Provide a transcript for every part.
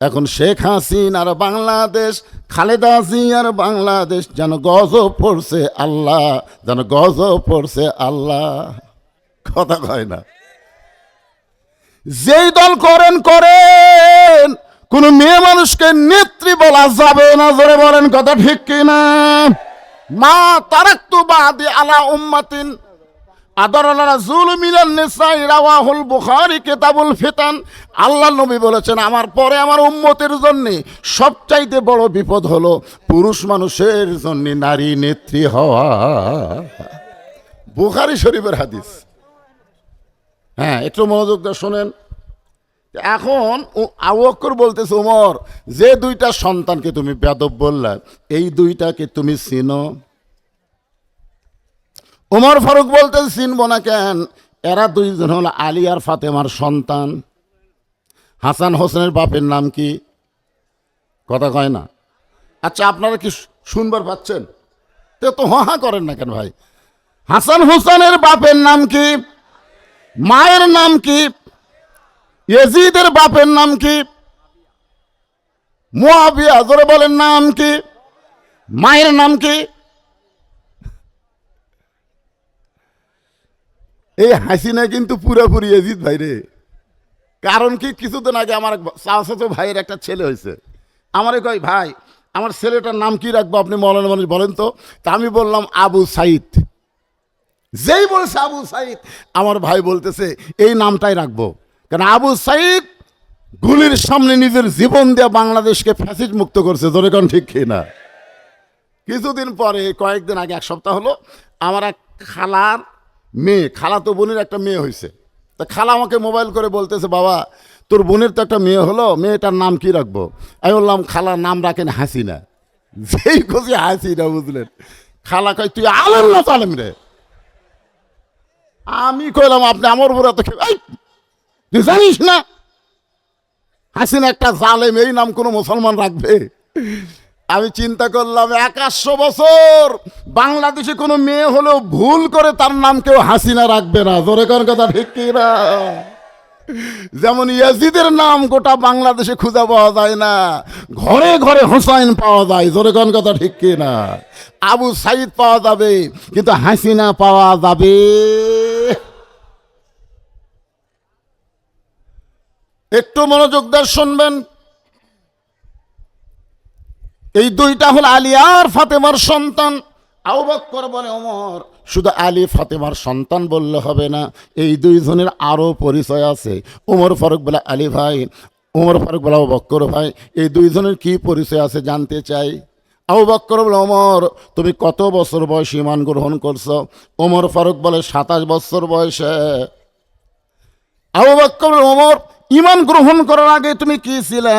এখন শেখ হাসিনার বাংলাদেশ, খালেদা জিয়ার বাংলাদেশ যেন গজব পড়ছে আল্লাহ, যেন গজব পড়ছে আল্লাহ। কথা কয় না। যেই দল করেন করেন। কোন মেয়ে মানুষকে নেত্রী বলা যাবে না, জোরে বলেন কথা ঠিক কিনা? মা তারাক্তু বাদি আলা উম্মাতিন আল্লাহ নবী বলেছেন, আমার পরে আমার উম্মতের জন্য সবচাইতে বড় বিপদ হলো পুরুষ মানুষের জন্য নারী নেত্রী হওয়া। বুখারী শরীফের হাদিস। হ্যাঁ একটু মনোযোগ দিয়ে শোনেন। এখন আবক্কর বলতেছে, উমর, যে দুইটা সন্তানকে তুমি বেদব বললা, এই দুইটাকে তুমি চিনো? উমর ফারুক বলতে চিনব না কেন? এরা দুইজন হলো আলী আর ফাতেমার সন্তান। হাসান হোসেনের বাপের নাম কি? কথা কয় না। আচ্ছা আপনারা কি শুনবার পাচ্ছেন? তে তো হা করেন না কেন ভাই? হাসান হোসেনের বাপের নাম কি? মায়ের নাম কি? ইয়েজিদের বাপের নাম কি? মুয়াবিয়া, জোরে বলেন, নাম কি? মায়ের নাম কি? এই হাসিনা কিন্তু পুরোপুরি এজিদ ভাই রে। কারণ কি, কিছুদিন আগে আমার চাচাতো ভাইয়ের একটা ছেলে হয়েছে। আমারে কয়, ভাই, আমার ছেলেটার নাম কি রাখব আপনি মৌলানা মানুষ বলেন তো? তা আমি বললাম, আবু সাইদ। যেই বলছে আবু সাইদ, আমার ভাই বলতেছে, এই নামটাই রাখব। কারণ আবু সাইদ গুলির সামনে নিজের জীবন দিয়ে বাংলাদেশকে ফ্যাসিড মুক্ত করছে, ধরে কোন ঠিক কি না? কিছুদিন পরে, কয়েকদিন আগে, এক সপ্তাহ হলো, আমার এক খালার মেয়ে, খালা তো বোনের একটা মেয়ে হয়েছে তা খালা আমাকে মোবাইল করে বলতেছে, বাবা, তোর বোনের তো একটা মেয়ে হলো, মেয়েটার নাম কি রাখব? আমি বললাম খালার নাম রাখেন হাসিনা। যেই খুশি হাসিনা, বুঝলেন? খালা কয়, তুই আলেম না তালেম রে? আমি কইলাম, আপনি আমার উপর তো তুই জানিস না? হাসিনা একটা জালেম, এই নাম কোনো মুসলমান রাখবে? আমি চিন্তা করলাম, একাশো বছর বাংলাদেশে কোনো মেয়ে হলেও ভুল করে তার নাম কেউ হাসিনা রাখবে না। জোরে কোন কথা, ঠিক না? যেমন ইয়াজিদের নাম গোটা বাংলাদেশে খুঁজে পাওয়া যায় না, ঘরে ঘরে হোসাইন পাওয়া যায়। জোরে কোন কথা, ঠিক না? আবু সাইদ পাওয়া যাবে, কিন্তু হাসিনা পাওয়া যাবে। একটু মনোযোগ দিয়ে শুনবেন। এই দুইটা হল আলী আর ফাতেমার সন্তান। আউ বক্কর বলে, ওমর, শুধু আলী ফাতেমার সন্তান বললে হবে না, এই দুইজনের আরও পরিচয় আছে। ওমর ফারুক বলে, আলী ভাই, ওমর ফারুক বলে বক্কর ভাই, এই দুইজনের কি পরিচয় আছে জানতে চাই? আবু বক্কর বলে, ওমর, তুমি কত বছর বয়সে ইমান গ্রহণ করছ? ওমর ফারুক বলে, সাতাশ বছর বয়সে। আবু বক্কর ওমর, ইমান গ্রহণ করার আগে তুমি কি ছিলে?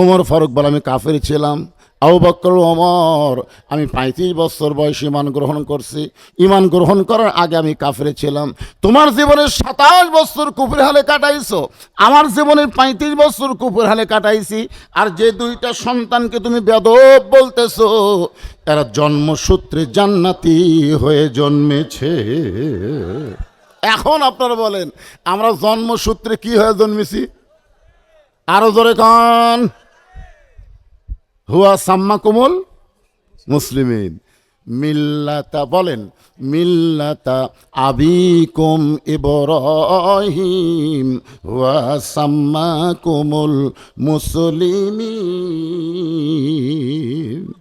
ওমর ফারুক বলে, আমি কাফের ছিলাম। আবু বক্কর ওমর, আমি পঁয়ত্রিশ বছর বয়সে ইমান গ্রহণ করছি। ইমান গ্রহণ করার আগে আমি কাফরে ছিলাম। তোমার জীবনের সাতাশ বছর কুপুর হালে কাটাইছো। আমার জীবনের পঁয়ত্রিশ বছর কুপুর হালে কাটাইছি। আর যে দুইটা সন্তানকে তুমি বেদব বলতেছো, এরা জন্মসূত্রে জান্নাতি হয়ে জন্মেছে। এখন আপনারা বলেন, আমরা জন্মসূত্রে কি হয়ে জন্মেছি? আরও জোরে কন। হুয়া সাম্মা কোমল মুসলিমিন। মিল্লাতা বলেন, মিল্লাতা আবিকুম ইব্রাহিম। সাম্মা কোমল মুসলিমিন।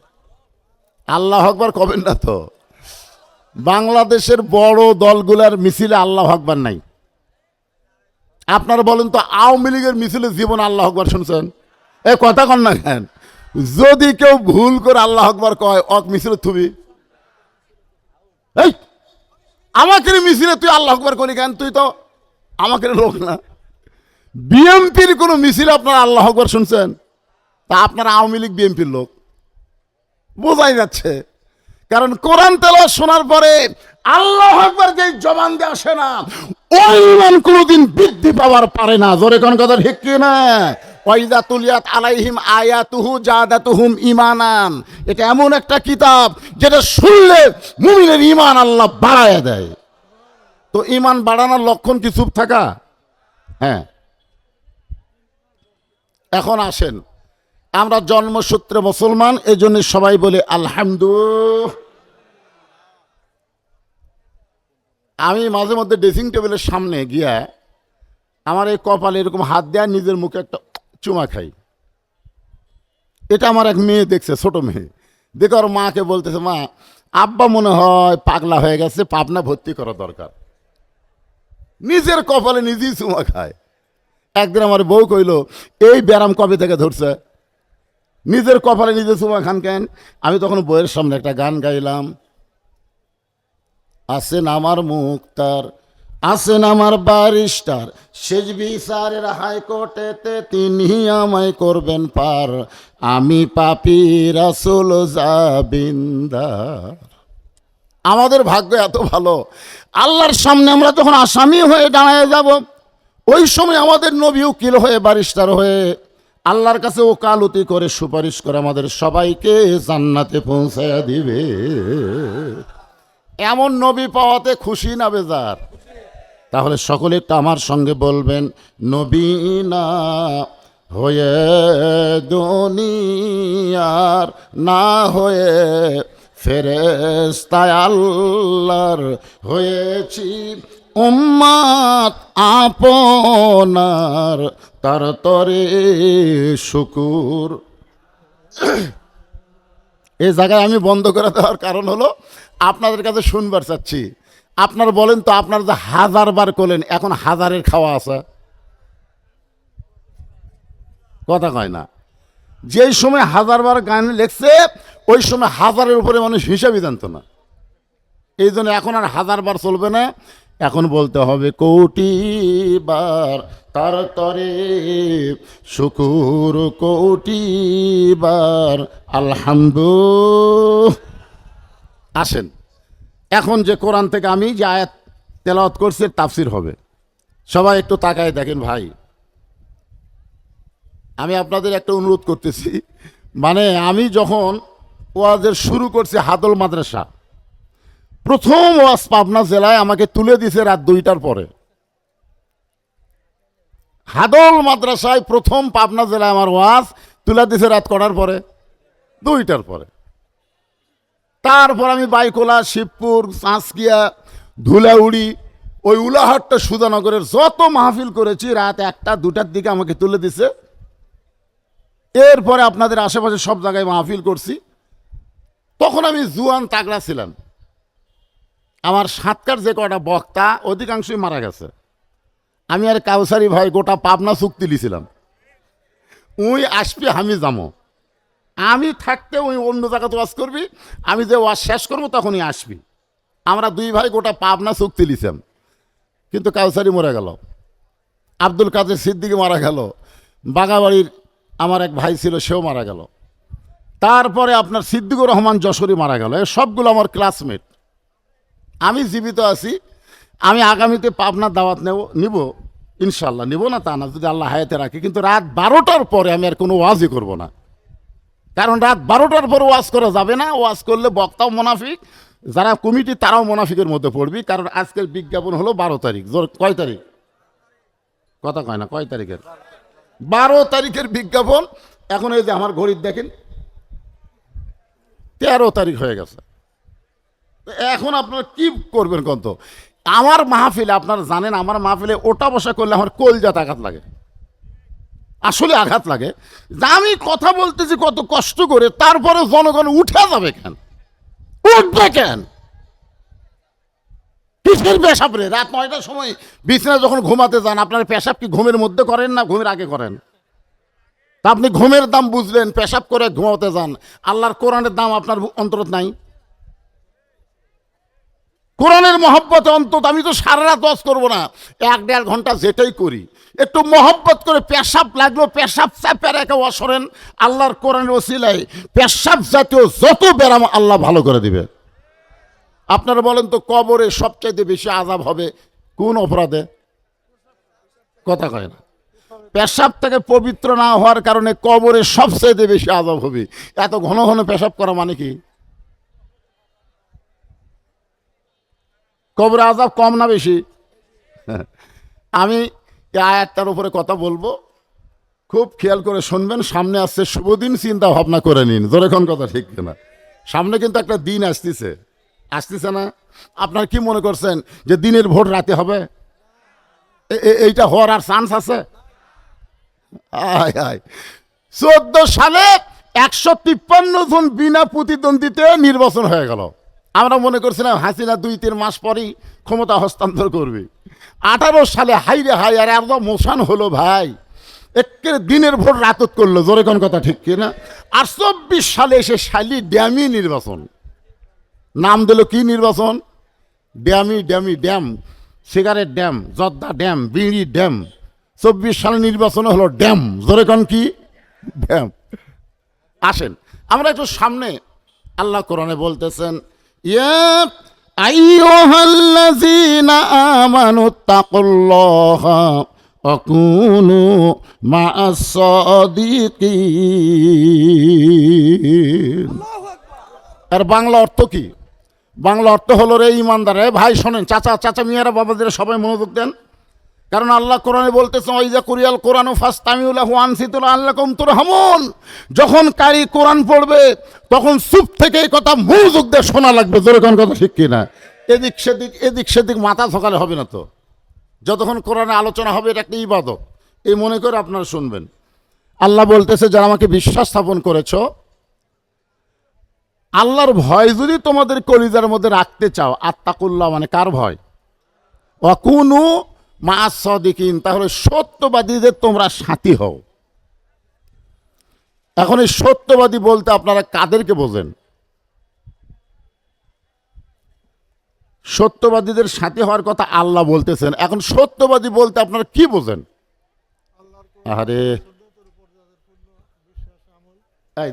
আল্লাহ আকবার কবেন না তো? বাংলাদেশের বড় দলগুলার মিছিলে আল্লাহ আকবার নাই। আপনারা বলেন তো, আওয়ামী লীগের মিছিলে জীবন আল্লাহ আকবার শুনছেন? এ কথা কন না কেন? যদি কেউ ভুল করে আল্লাহ আকবার কয়, অক মিছিলে থুবি। এই আমাকে মিছিলে তুই আল্লাহ আকবার করি কেন? তুই তো আমাকে লোক না। বিএমপির কোনো মিছিল আপনারা আল্লাহ আকবার শুনছেন? তা আপনারা আওয়ামী লীগ বিএমপির লোক। বোঝাই যাচ্ছে। কারণ কোরআন তেল শোনার পরে আল্লাহ একবার যে জবান দিয়ে আসে না, ওই কোনোদিন বৃদ্ধি পাওয়ার পারে না। জোরে কোন কথা ঠিক কি না ওয়াইদা তুলিয়াত আলাইহিম আয়াতুহু জাদাতুহুম ইমানান এটা এমন একটা কিতাব যেটা শুনলে মুমিনের ইমান আল্লাহ বাড়ায় দেয়। তো ইমান বাড়ানোর লক্ষণ কি চুপ থাকা? হ্যাঁ। এখন আসেন। আমরা জন্মসূত্রে মুসলমান এই জন্য সবাই বলে আলহামদু আমি মাঝে মধ্যে ড্রেসিং টেবিলের সামনে গিয়া আমার এই কপালে এরকম হাত দেয়া, নিজের মুখে একটা চুমা খাই। এটা আমার এক মেয়ে দেখছে, ছোট মেয়ে। দেখে ওর মাকে বলতেছে, মা, আব্বা মনে হয় পাগলা হয়ে গেছে, পাবনা ভর্তি করা দরকার। নিজের কপালে নিজেই চুমা খায়। একদিন আমার বউ কইল, এই ব্যারাম কবে থেকে ধরছে? নিজের কপালে নিজে চুমা খান কেন? আমি তখন বইয়ের সামনে একটা গান গাইলাম। আসেন আমার মুক্তার আসেন আমার বারিস্টার শেষ বিচারের হাইকোর্টেতে তিনি আমায় করবেন পার। আমি পাপি রাসুল জাবিন্দার। আমাদের ভাগ্য এত ভালো। আল্লাহর সামনে আমরা যখন আসামি হয়ে দাঁড়ায় যাব, ওই সময় আমাদের নবী উকিল হয়ে বারিস্টার হয়ে আল্লাহর কাছে ওকালতি করে সুপারিশ করে আমাদের সবাইকে জান্নাতে পৌঁছায়া দিবে। এমন নবী পাওয়াতে খুশি না বেজার। তাহলে সকলে একটু আমার সঙ্গে বলবেন, নবীনা হয়ে দুনিয়ার না হয়ে ফেরেস্তায় আল্লাহর হয়েছি। উম্মাত আপনার তার তরে শুকুর। এই জায়গায় আমি বন্ধ করে দেওয়ার কারণ হলো আপনাদের কাছে শুনবার চাচ্ছি। আপনার বলেন তো, আপনার যে হাজার বার করলেন, এখন হাজারের খাওয়া আছে? কথা কয় না। যেই সময় হাজার বার গান লেখছে, ওই সময় হাজারের উপরে মানুষ হিসাবই জানতো না। এই জন্য এখন আর হাজার বার চলবে না। এখন বলতে হবে, কোটি বার তার তরে, শুকুর কোটি বার, আলহামদু আসেন। এখন যে কোরআন থেকে আমি যে আয়াত তেলাওয়াত করছি তাফসির হবে। সবাই একটু তাকায় দেখেন ভাই। আমি আপনাদের একটা অনুরোধ করতেছি মানে আমি যখন ওয়াজের শুরু করছি হাদল মাদ্রাসা, প্রথম ওয়াজ পাবনা জেলায় আমাকে তুলে দিছে রাত দুইটার পরে। হাদল মাদ্রাসায় প্রথম পাবনা জেলায় আমার ওয়াজ তুলে দিছে রাত করার পরে? দুইটার পরে। তারপর আমি বাইকোলা, শিবপুর চাঁচকিয়া ধুলাউড়ি, ওই উলাহাট্টা সুধানগরের যত মাহফিল করেছি, রাত একটা, দুটার দিকে আমাকে তুলে দিছে। এরপরে আপনাদের আশেপাশে সব জায়গায় মাহফিল করছি। তখন আমি জুয়ান তাগড়া ছিলাম। আমার সাতকার যে কটা বক্তা, অধিকাংশই মারা গেছে। আমি আর কাউসারি ভাই গোটা পাবনা চুক্তি লিছিলাম। উই আসবি আমি যাব আমি থাকতে ওই অন্য জায়গাতে ওয়াজ করবি, আমি যে ওয়াজ শেষ করব তখনই আসবি। আমরা দুই ভাই গোটা পাবনা চুক্তি লিছিলাম কিন্তু কাউসারি মরে গেল, আব্দুল কাদের সিদ্দিকি মারা গেল, বাগাবাড়ির আমার এক ভাই ছিল, সেও মারা গেল। তারপরে আপনার সিদ্দিকুর রহমান যশোরী মারা গেল সবগুলো আমার ক্লাসমেট আমি জীবিত আছি, আমি আগামীতে পাবনার দাওয়াত নেব, নিব ইনশাল্লাহ নিব না তা না, যদি আল্লাহ হায়াতে রাখি, কিন্তু রাত বারোটার পরে আমি আর কোনো ওয়াজই করব না। কারণ রাত বারোটার পর ওয়াজ করা যাবে না, ওয়াজ করলে বক্তাও মোনাফিক, যারা কমিটি তারাও মোনাফিকের মধ্যে পড়বি, কারণ আজকের বিজ্ঞাপন হলো বারো তারিখ। কয় তারিখ? কথা কয় না, কয় তারিখের? বারো তারিখের বিজ্ঞাপন, এখন এই যে আমার ঘড়ির দেখেন, তেরো তারিখ হয়ে গেছে। এখন আপনারা কি করবেন কন্ত? আমার মাহফিলে, আপনারা জানেন, আমার মাহফিলে ওটা বসা করলে আমার কলজাত আঘাত লাগে। আসলে আঘাত লাগে। যে আমি কথা বলতেছি কত কষ্ট করে তারপরে জনগণ উঠে যাবে কেন? উঠবে কেন? কিসের পেশাব রে? রাত নয়টার সময় বিছানা যখন ঘুমাতে যান, আপনার পেশাব কি ঘুমের মধ্যে করেন না ঘুমের আগে করেন? তা আপনি ঘুমের দাম বুঝলেন, পেশাব করে ঘুমাতে যান। আল্লাহর কোরআনের দাম আপনার অন্তরত নাই। কোরআনের মহব্বত অন্তত আমি তো সারা রাত ওয়াজ করব না। এক দেড় ঘণ্টা যেটাই করি। একটু মহব্বত করে পেশাব লাগল, পেশাব চাপে রেখে অসরেন আল্লাহর কোরআনের ওসিলায়। পেশাব জাতীয় যত ব্যারাম আল্লাহ ভালো করে দিবে। আপনারা বলেন তো, কবরে সবচাইতে বেশি আজাব হবে কোন অপরাধে? কথা কয় না। পেশাব থেকে পবিত্র না হওয়ার কারণে কবরে সবচাইতে বেশি আজাব হবে। এত ঘন ঘন পেশাব করা মানে কি? কবরে আজাব কম না বেশি? আমি এই আয়াতটার উপরে কথা বলব। খুব খেয়াল করে শুনবেন, সামনে আসছে শুভদিন চিন্তা ভাবনা করে নিন। জোরেখন কথা ঠিক না সামনে কিন্তু একটা দিন আসতেছে। আসতেছে না? আপনার কি মনে করছেন যে দিনের ভোট রাতে হবে? এইটা হওয়ার আর চান্স আছে? আয়। চোদ্দ সালে একশো তিপ্পান্ন জন বিনা প্রতিদ্বন্দ্বিতে নির্বাচন হয়ে গেল। আমরা মনে করছিলাম হাসিনা দুই, তিন মাস পরেই ক্ষমতা হস্তান্তর করবে। আঠারো সালে হাই রে হাই, আর একদম মোশান হলো ভাই। একের দিনের ভোর রাতত করল, জোরে কোন কথা ঠিক কিনা? আর চব্বিশ সালে এসে শালি ড্যামি নির্বাচন। নাম দিল কি নির্বাচন? ড্যামি ড্যামি, ড্যাম। সিগারেট ড্যাম, জর্দা ড্যাম, বিড়ি ড্যাম। চব্বিশ সালে নির্বাচন হলো ড্যাম। জোরে কোন কি? ড্যাম। আসেন, আমরা একটু সামনে আল্লাহ কোরআনে বলতেছেন আর বাংলা অর্থ কি? বাংলা অর্থ হলো রে ইমানদার। ভাই শোনেন, চাচা চাচা, মিয়ারা, বাবাদের সবাই মনোযোগ দেন। কারণ আল্লাহ কোরআনে বলতেছে ওইজা কুরিয়াল কোরআন ও ফাস্তামিউল্লাহ আনসিতুল আল্লাহ কমতুর হামুন যখন কারি কোরআন পড়বে, তখন চুপ থেকে এই কথা মনোযোগ দিয়ে শোনা লাগবে, জোরে কোন কথা ঠিক কিনা। এদিক সেদিক এদিক সেদিক মাথা সকালে হবে না তো। যতক্ষণ কোরআনে আলোচনা হবে, এটা একটা ইবাদত। এই মনে করে আপনারা শুনবেন। আল্লাহ বলতেছে, যারা আমাকে বিশ্বাস স্থাপন করেছ, আল্লাহর ভয় যদি তোমাদের কলিজার মধ্যে রাখতে চাও, আত্মাকুল্লাহ মানে কার ভয়? অকুনু মা সদিকিন তাহলে সত্যবাদীদের তোমরা সাথী হও। এখন এই সত্যবাদী বলতে আপনারা কাদেরকে বোঝেন? সত্যবাদীদের সাথী হওয়ার কথা আল্লাহ বলতেছেন, এখন সত্যবাদী বলতে আপনারা কি বোঝেন? আরে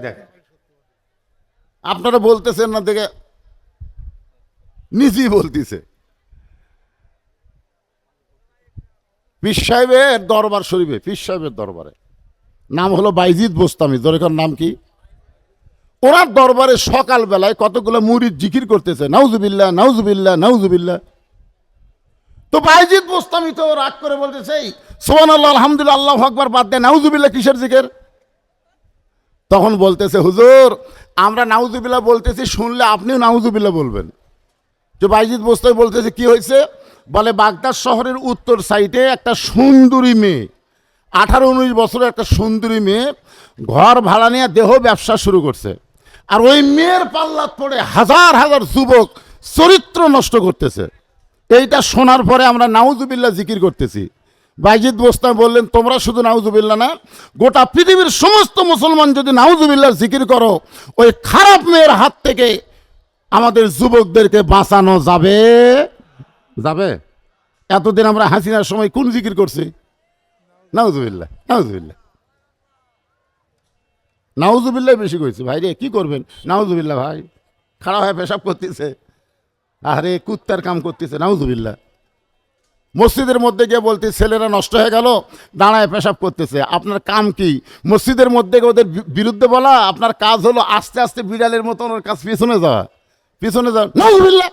দেখ, আপনারা বলতেছেন না দেখে, নিজেই বলতেছে। পীর সাহেবের দরবার শরীফে, পীর সাহেবের দরবারে। নাম হলো বাইজিদ বোস্তামি, দরেকার নাম কি? ওনার দরবারে সকালবেলায় কতগুলো মুরিদ জিকির করতেছে, নাউজুবিল্লাহ নাউজুবিল্লাহ নাউজুবিল্লাহ। তো বাইজিদ বোস্তামি তো রাগ করে বলতেছে সোহান আল্লাহ আলহামদুলিল্লাহ, আল্লাহ আকবার, বাদ দেয় নাউজুবিল্লা কিসের জিকের? তখন বলতেছে, হুজুর, আমরা নাউজুবিল্লাহ বলতেছি, শুনলে আপনিও নাউজুবিল্লাহ বলবেন। যে বাইজিদ বস্তায় বলতেছে, কি হয়েছে? বলে বাগদাদ শহরের উত্তর সাইডে একটা সুন্দরী মেয়ে, আঠারো উনিশ বছরের একটা সুন্দরী মেয়ে, ঘর ভাড়া নিয়ে দেহ ব্যবসা শুরু করছে। আর ওই মেয়ের পাল্লাত পড়ে হাজার হাজার যুবক চরিত্র নষ্ট করতেছে। এইটা শোনার পরে আমরা নাউজুবিল্লাহ জিকির করতেছি। বাইজিদ বোস্তা বললেন, তোমরা শুধু নাউজুবিল্লাহ না, গোটা পৃথিবীর সমস্ত মুসলমান যদি নাউজুবিল্লাহ জিকির করো, ওই খারাপ মেয়ের হাত থেকে আমাদের যুবকদেরকে বাঁচানো যাবে। যাবে? এতদিন আমরা হাসিনার সময় কোন জিকির করছি? নাউজুবিল্লাহ নাউজুবিল্লাহ। নাউজুবিল্লাহ বেশি কইছি, ভাই রে, কী করবেন? নাউজুবিল্লাহ ভাই খারাপ হয়ে পেশাব করতেছে। আরে কুত্তার কাম করতেছে, নাউজুবিল্লাহ। মসজিদের মধ্যে গিয়ে বলতে, ছেলেরা নষ্ট হয়ে গেল, দাঁড়ায় পেশাব করতেছে। আপনার কাম কি? মসজিদের মধ্যে গিয়ে ওদের বিরুদ্ধে বলা, আপনার কাজ হলো আস্তে আস্তে বিড়ালের মতন ওর কাজ পিছনে যাওয়া। পিছনে যাওয়া, নাউজুবিল্লাহ।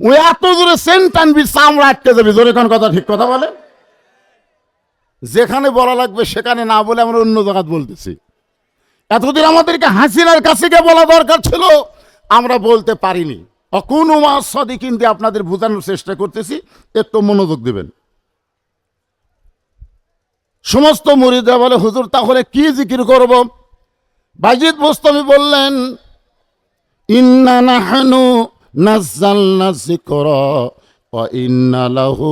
ওই এত জোরে সেন্ট টানবি চামড়া আটকে যাবি। জোরে কোন কথা, ঠিক কথা বলে? যেখানে বলা লাগবে সেখানে না বলে আমরা অন্য জায়গায় বলতেছি। এতদিন আমাদেরকে হাসিনার কাছে গিয়ে বলা দরকার ছিল, আমরা বলতে পারিনি। অকুন সদি কিন্তু আপনাদের বোঝানোর চেষ্টা করতেছি, একটু মনোযোগ দিবেন। সমস্ত মুরিদা বলে, হুজুর, তাহলে কি জিকির করব? বাজিদ বোস্তমি বললেন, ইন্না নাহানু নাজ্জালনা যিকরা, ওয়া ইন্না লাহু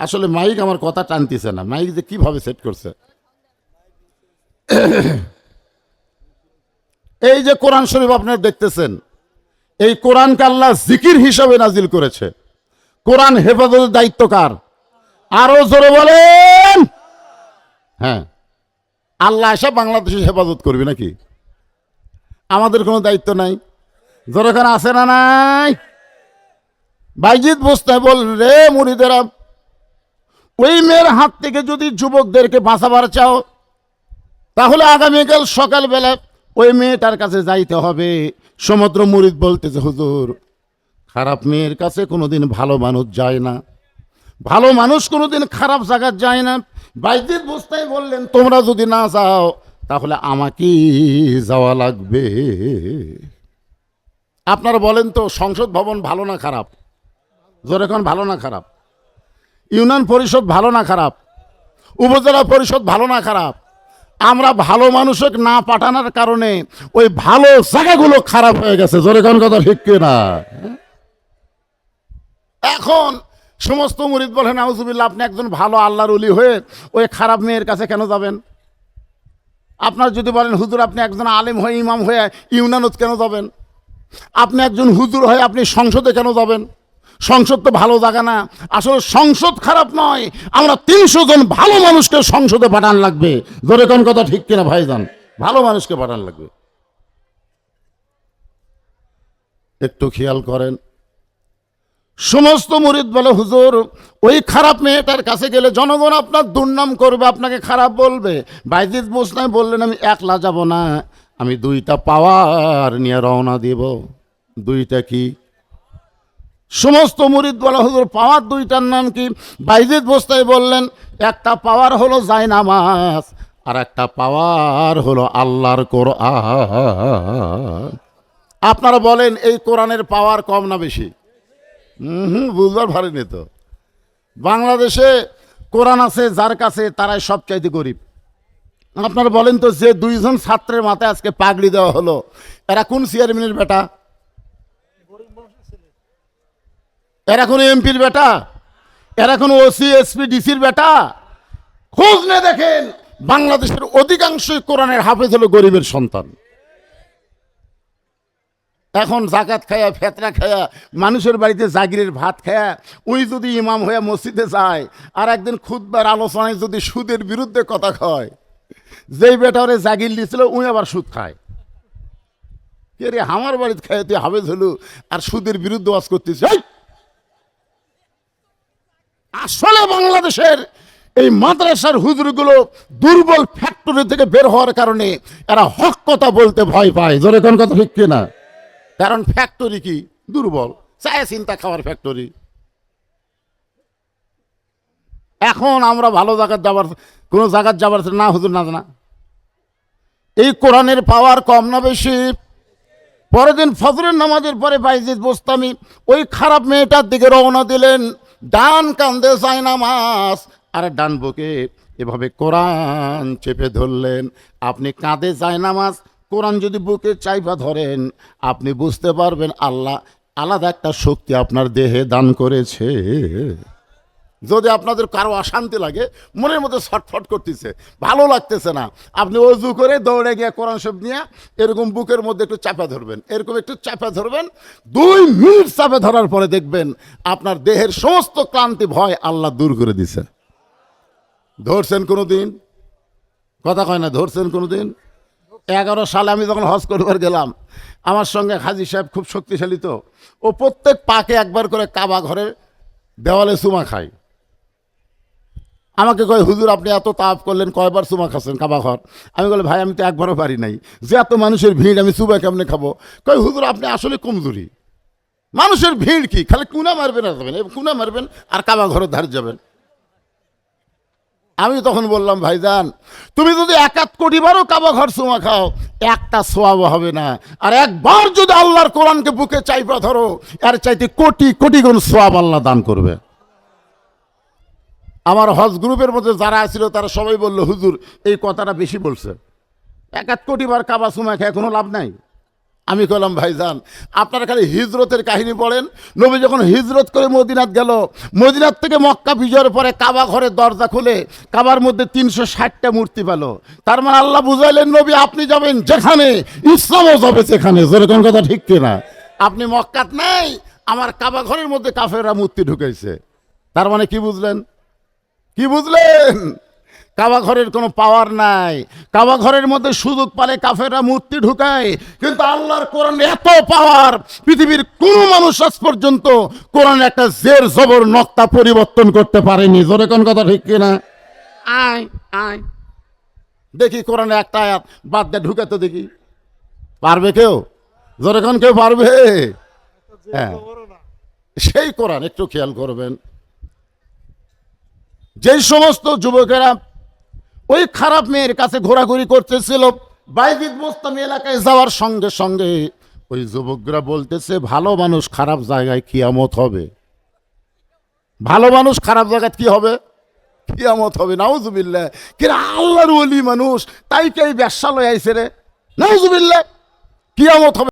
আসলে মাইক আমার কথা টানতেছে না। মাইক যে কীভাবে সেট করছে? এই যে কোরআন শরীফ আপনারা দেখতেছেন, এই কোরআনকে আল্লাহ জিকির হিসাবে নাজিল করেছে। কোরআন হেফাজতের দায়িত্ব কার? আরও জোরে বলেন। হ্যাঁ। আল্লাহ এসে বাংলাদেশের হেফাজত করবে নাকি? আমাদের কোনো দায়িত্ব নাই। জোরেখানে আছে না নাই? বাইজিৎ বসতে বল রে মুড়িদেরা ওই মেয়ের হাত থেকে যদি যুবকদেরকে বাঁচাবার চাও, তাহলে আগামীকাল সকালবেলা ওই মেয়েটার কাছে যাইতে হবে। সমুদ্র মুরিদ বলতেছে, হুজুর, খারাপ মেয়ের কাছে কোনোদিন ভালো মানুষ যায় না। ভালো মানুষ কোনোদিন খারাপ জায়গায় যায় না। বাইজিদ বুঝতেই বললেন, তোমরা যদি না যাও, তাহলে আমাকেই যাওয়া লাগবে। আপনারা বলেন তো, সংসদ ভবন ভালো না খারাপ? জোরেখন ভালো না খারাপ? ইউনিয়ন পরিষদ ভালো না খারাপ? উপজেলা পরিষদ ভালো না খারাপ? আমরা ভালো মানুষকে না পাঠানোর কারণে ওই ভালো জায়গাগুলো খারাপ হয়ে গেছে। জোরেখন কথা ঠিক না এখন সমস্ত মুরিদ বলেন আউজুবিল্লা আপনি একজন ভালো আল্লাহর উলি হয়ে ওই খারাপ মেয়ের কাছে কেন যাবেন? আপনার যদি বলেন, হুজুর, আপনি একজন আলেম হয়ে, ইমাম হয়ে ইউনানত কেন যাবেন? আপনি একজন হুজুর হয়ে আপনি সংসদে কেন যাবেন? সংসদ তো ভালো জায়গা না। আসলে সংসদ খারাপ নয়। আমরা তিনশো জন ভালো মানুষকে সংসদে পাঠান লাগবে। ধরে কোন কথা ঠিক কিনা, ভাইজান? ভালো মানুষকে পাঠান লাগবে। একটু খেয়াল করেন। সমস্ত মুরিদ বলে, হুজুর, ওই খারাপ মেয়েটার কাছে গেলে জনগণ আপনার দুর্নাম করবে, আপনাকে খারাপ বলবে। বাইজিদ বোসনাই বললেন, আমি একলা যাব না, আমি দুইটা পাওয়ার নিয়ে রওনা দিব। দুইটা কি? সমস্ত মুরিদ বলা, হুজুর, পাওয়ার দুইটার নাম কি? বাইজিদ বোস্তাই বললেন, একটা পাওয়ার হলো জায়নামাজ, আর একটা পাওয়ার হলো আল্লাহর কোরআন। আপনারা বলেন, এই কোরআনের পাওয়ার কম না বেশি? হুম বুঝবার পারেনি তো। বাংলাদেশে কোরআন আছে যার কাছে তারাই সবচাইতে গরিব। আপনারা বলেন তো যে দুইজন ছাত্রের মাথায় আজকে পাগড়ি দেওয়া হলো, এরা কোন চেয়ারম্যানের বেটা? এরা কোনো এমপির বেটা? এরা কোনো ওসি এসপি ডিসির বেটা? খোঁজ নে দেখেন, বাংলাদেশের অধিকাংশই কোরআনের হাফেজ হলো গরিবের সন্তান। এখন জাকাত খায়া ফেতরা খায়া, মানুষের বাড়িতে জাগিরের ভাত খায়া, ওই যদি ইমাম হয়ে মসজিদে যায়, আর একদিন খুদবার আলোচনায় যদি সুদের বিরুদ্ধে কথা কয়, যেই বেটারে জাগির দিছিল, উই আবার সুদ খায়। কে রে, আমার বাড়িতে খায়, তুই হাফেজ হলু, আর সুদের বিরুদ্ধে ওয়াজ করতেছিস এই! আসলে বাংলাদেশের এই মাদ্রাসার হুজুরগুলো দুর্বল ফ্যাক্টরি থেকে বের হওয়ার কারণে এরা হক কথা বলতে ভয় পায়। জোরে কোন কথা ঠিক কিনা? কারণ ফ্যাক্টরি কি? দুর্বল। চায় চিন্তা খাওয়ার ফ্যাক্টরি এখন আমরা ভালো জায়গার যাবার কোনো জায়গার যাবার না, হুজুর না না এই কোরআনের পাওয়ার কম না বেশি? পরের দিন ফজরের নামাজের পরে বাইজিদ বোস্তামি ওই খারাপ মেয়েটার দিকে রওনা দিলেন। ডান কান্দে যায় নামাজ আর ডান বুকে এভাবে কোরআন চেপে ধরলেন। আপনি কাঁধে যায় নামাজ কোরআন যদি বুকে চাইপা ধরেন, আপনি বুঝতে পারবেন আল্লাহ আলাদা একটা শক্তি আপনার দেহে দান করেছে। যদি আপনাদের কারও অশান্তি লাগে, মনের মধ্যে ছটফট করতেছে, ভালো লাগতেছে না, আপনি অজু করে দৌড়ে গিয়ে কোরআন সব নিয়ে এরকম বুকের মধ্যে একটু চাপা ধরবেন, এরকম একটু চাপা ধরবেন, দুই মিনিট চাপে ধরার পরে দেখবেন আপনার দেহের সমস্ত ক্লান্তি, ভয় আল্লাহ দূর করে দিছে। ধরছেন কোনো দিন কথা কয় না, ধরছেন কোনো দিন এগারো সালে আমি যখন হজ করবার গেলাম, আমার সঙ্গে হাজি সাহেব খুব শক্তিশালী তো, ও প্রত্যেক পাকে একবার করে কাবা ঘরের দেওয়ালে চুমা খায়। আমাকে কয়, হুজুর, আপনি এত তাপ করলেন, কয়বার চুমা খাচ্ছেন কাবা ঘর? আমি বলে ভাই, আমি তো একবারও পারি নাই। যে এত মানুষের ভিড়, আমি চুমা কেমনে খাব? কয়, হুজুর, আপনি আসলে কমজোরি। মানুষের ভিড় কি? খালি কুনা মারবেন এই কুনা মারবেন আর কাবা ঘরের ধারে যাবেন। আমি তখন বললাম, ভাইজান, তুমি যদি একাত কোটি বারও কাবা ঘর চুমা খাও, একটা সোয়াব হবে না। আর একবার যদি আল্লাহর কোরআনকে বুকে চাইপা ধরো, এর চাইতে কোটি কোটি গুণ সোয়াব আল্লাহ দান করবে। আমার হজ গ্রুপের মধ্যে যারা ছিল তারা সবাই বলল, হুজুর, এই কথাটা বেশি বলছে। এক এক কোটি বার কাবা সুমা খেয়ে কোনো লাভ নাই? আমি কলাম ভাইজান আপনারা খালি হিজরতের কাহিনী পড়েন। নবী যখন হিজরত করে মদিনাত গেল, মদিনাত থেকে মক্কা বিজয়ের পরে কাবা ঘরের দরজা খুলে কাবার মধ্যে তিনশো ষাটটা মূর্তি পেল। তার মানে আল্লাহ বুঝাইলেন, নবী, আপনি যাবেন যেখানে, ইসলামও যাবে সেখানে। যেরকম কথা ঠিক কিনা। আপনি মক্কাত নাই, আমার কাবা ঘরের মধ্যে কাফেররা মূর্তি ঢুকাইছে। তার মানে কি বুঝলেন? কি বুঝলেন? কাবা ঘরের কোনো পাওয়ার নাই। কাবা ঘরের মধ্যে সুযোগ পালে কাফেররা মূর্তি ঢুকায়। কিন্তু আল্লাহর কোরআন এত পাওয়ার পৃথিবীর কোনো মানুষ আজ পর্যন্ত কোরআন একটা জের জবর নক্তা পরিবর্তন করতে পারেনি। জোরে কোন কথা ঠিক কিনা? আয় আয়। দেখি কোরআনে একটা আয়াত বাদ দিয়ে ঢুকাতে দেখি। পারবে কেউ? জোরে কোন কেউ পারবে? হ্যাঁ। সেই কোরআন একটু খেয়াল করবেন। যেই সমস্ত যুবকেরা ওই খারাপ মেয়ের কাছে ঘোরাঘুরি করতেছিল। বাইজিদ মোস্তামি এলাকায় যাওয়ার সঙ্গে সঙ্গে ওই যুবকরা বলতেছে, ভালো মানুষ খারাপ জায়গায় কিয়ামত হবে। ভালো মানুষ খারাপ জায়গায় কি হবে? কিয়ামত হবে, নাউজুবিল্লাহ। কিরা, আল্লাহর ওলি মানুষ, তাই কে ব্যবসা লয় আইছে রে? নাউজুবিল্লাহ, কিয়ামত হবে।